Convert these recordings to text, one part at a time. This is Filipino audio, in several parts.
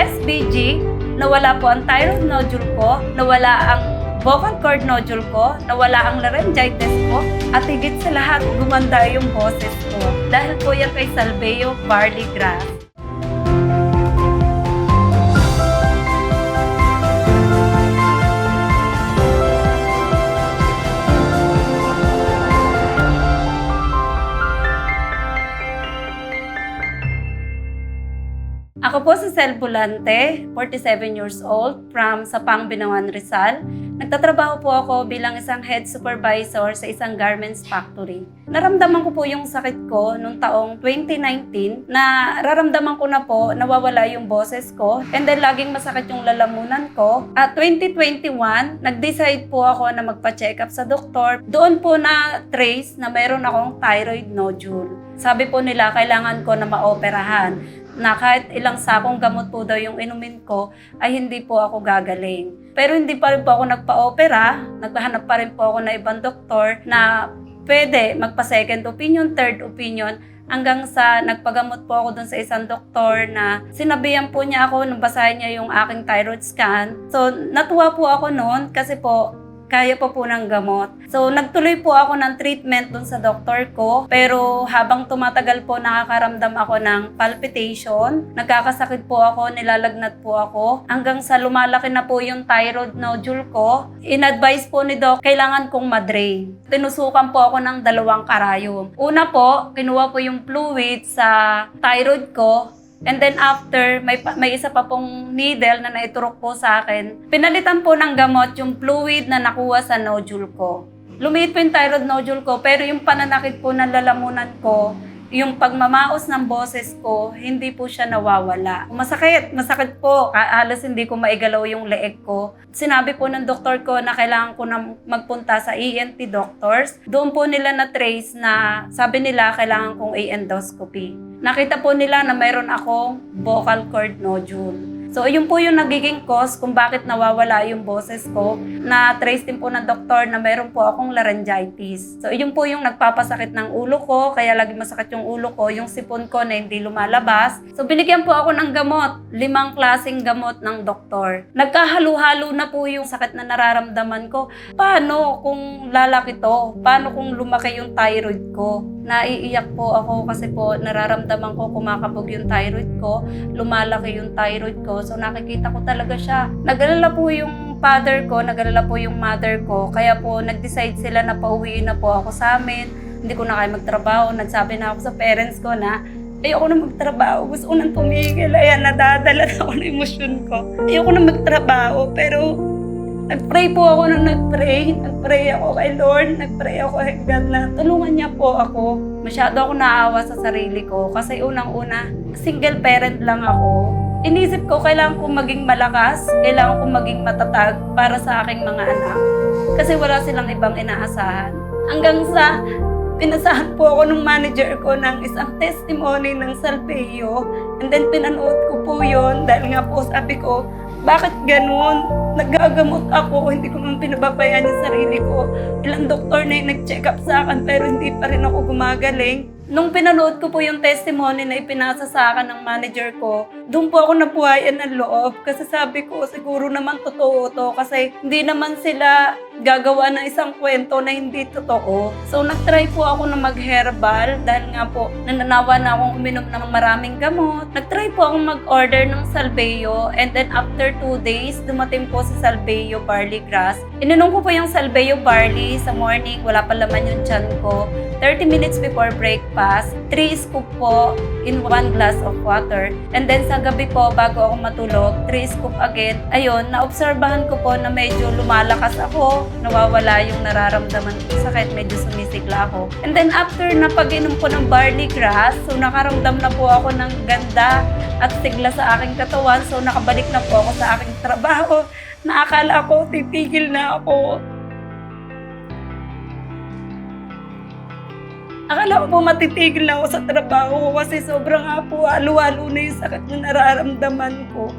SBG, nawala po ang thyroid nodule ko, nawala ang vocal cord nodule ko, nawala ang laryngitis ko, at higit sa lahat, gumanda yung boses ko. Dahil po yan kay Salveo Barley Grass. Ako po si Sel Bulante, 47 years old, from Sapang, Binawan, Rizal. Nagtatrabaho po ako bilang isang head supervisor sa isang garments factory. Naramdaman ko po yung sakit ko noong taong 2019 na raramdaman ko na po nawawala yung boses ko and then laging masakit yung lalamunan ko. At 2021, nag-decide po ako na magpa-check up sa doktor. Doon po na trace na mayroon akong thyroid nodule. Sabi po nila kailangan ko na maoperahan na kahit ilang sakong gamot po daw yung inumin ko, ay hindi po ako gagaling. Pero hindi pa rin po ako nagpa-opera, nagpahanap pa rin po ako na ibang doktor na pwede magpa-second opinion, third opinion, hanggang sa nagpagamot po ako dun sa isang doktor na sinabihan po niya ako nung basahin niya yung aking thyroid scan. So, natuwa po ako noon kasi po kaya pa po ng gamot. So, nagtuloy po ako ng treatment dun sa doktor ko. Pero habang tumatagal po, nakakaramdam ako ng palpitation. Nagkakasakit po ako, nilalagnat po ako. Hanggang sa lumalaki na po yung thyroid nodule ko. In-advise po ni Doc, kailangan kong madrain. Tinusukan po ako ng dalawang karayom. Una po, kinuha po yung fluid sa thyroid ko. And then after, may, may isa pa pong needle na naiturok po sa akin. Pinalitan po ng gamot yung fluid na nakuha sa nodule ko. Lumiit po yung thyroid nodule ko, pero yung pananakit po ng lalamunan ko, yung pagmamaos ng boses ko, hindi po siya nawawala. Masakit, masakit po. Halos hindi ko maigalaw yung leeg ko. Sinabi po ng doktor ko na kailangan ko na magpunta sa ENT doctors. Doon po nila na trace na sabi nila kailangan kong endoscopy. Nakita po nila na mayroon akong vocal cord nodule. So, yun po yung nagiging cause kung bakit nawawala yung boses ko. Na trace din po ng doktor na meron po akong laryngitis. So, yun po yung nagpapasakit ng ulo ko, kaya lagi masakit yung ulo ko, yung sipon ko na hindi lumalabas. So, binigyan po ako ng gamot, limang klaseng gamot ng doktor. Nagkahalo-halo na po yung sakit na nararamdaman ko. Paano kung lalaki to? Paano kung lumaki yung thyroid ko? Naiiyak po ako kasi po nararamdaman ko kumakabog yung thyroid ko, lumalaki yung thyroid ko. So nakikita ko talaga siya. Nag-alala po yung father ko, nag-alala po yung mother ko. Kaya po nag-decide sila na pauwiin na po ako sa amin. Hindi ko na kaya magtrabaho. Nagsabi na ako sa parents ko na ayoko na magtrabaho. Gusto ko nang tumigil. Ayan, nadadala na ako ng emosyon ko. Ayoko na magtrabaho pero Nag-pray po ako nung nag-pray. Nag-pray ako kay Lord. Nag-pray ako kay God na tulungan niya po ako. Masyado ako naawa sa sarili ko kasi unang-una, single parent lang ako. Inisip ko, kailangan kong maging malakas, kailangan kong maging matatag para sa aking mga anak. Kasi wala silang ibang inaasahan. Hanggang sa pinasahan po ako ng manager ko ng isang testimony ng Salveo. And then pinanood ko po yon dahil nga po sabi ko, bakit ganun? Nagagamot ako, hindi ko man pinababayaan yung sarili ko. Ilang doktor na yung nag-check up sa akin pero hindi pa rin ako gumagaling. Nung pinanood ko po yung testimony na ipinasa sa akin ng manager ko, doon po ako nabuhayan ng loob kasi sabi ko siguro naman totoo to kasi hindi naman sila gagawa ng isang kwento na hindi totoo. So nagtry po ako na mag-herbal dahil nga po nananawa na akong uminom ng maraming gamot. Nagtry po akong mag-order ng Salveo and then after 2 days, dumating po si Salveo Barley Grass. Ininom ko po yung Salveo Barley sa morning, wala pa laman yung tiyan ko. 30 minutes before breakfast, 3 scoop po in 1 glass of water. And then sa gabi po, bago ako matulog, 3 scoop again. Ayun, naobserbahan ko po na medyo lumalakas ako, nawawala yung nararamdaman ko sakit, medyo sumisigla ako. And then after na pag-inom ko ng barley grass, so nakaramdam na po ako ng ganda at sigla sa aking katawan. So nakabalik na po ako sa aking trabaho. Naakala ko, titigil na ako. Akala ko po matitigil na ako sa trabaho ko kasi sobrang nga po halo-halo na yung sakit na nararamdaman ko.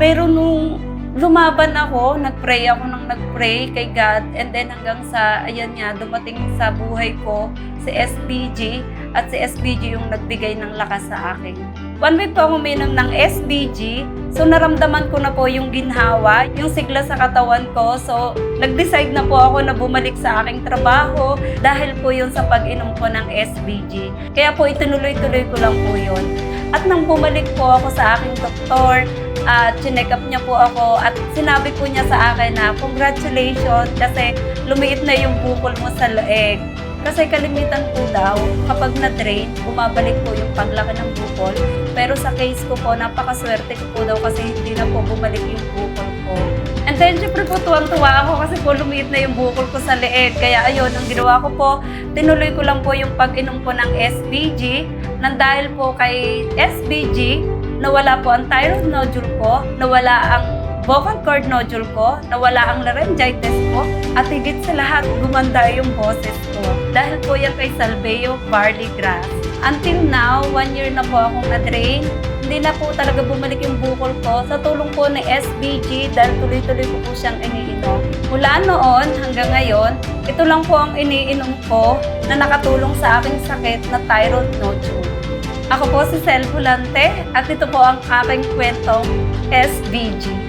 Pero nung lumaban ako, nag-pray ako nang nag-pray kay God and then hanggang sa, ayan nga, dumating sa buhay ko si SBG at si SBG yung nagbigay ng lakas sa akin. One week po ako uminom ng SBG, so naramdaman ko na po yung ginhawa, yung sigla sa katawan ko. So nag-decide na po ako na bumalik sa aking trabaho dahil po yun sa pag-inom ko ng SBG. Kaya po itinuloy-tuloy ko lang po yun. At nang bumalik po ako sa aking doktor, at chinek up niya po ako at sinabi po niya sa akin na congratulations kasi lumiit na yung bukol mo sa leeg. Kasi kalimitan po daw, kapag na-drain, bumabalik po yung paglaki ng bukol. Pero sa case ko po, napakaswerte ko po daw kasi hindi na po bumalik yung bukol ko. And then, syempre po, tuwang-tuwa ako kasi po lumiit na yung bukol ko sa leeg. Kaya ayun, ang ginawa ko po, tinuloy ko lang po yung pag-inom ko ng SBG. Nang dahil po kay SBG, nawala po ang thyroid nodule ko, nawala ang vocal cord nodule ko, nawala ang laryngitis ko, at higit sa lahat, gumanda yung boses ko. Dahil po yan kay Salveo Barley Grass. Until now, one year na po akong na-drain. Hindi na po talaga bumalik yung bukol ko sa tulong po ni SBG dahil tuloy-tuloy ko po siyang iniinom. Mula noon hanggang ngayon, ito lang po ang iniinom ko na nakatulong sa aking sakit na thyroid nodule. Ako po si Sel Volante at ito po ang aking kwentong SBG.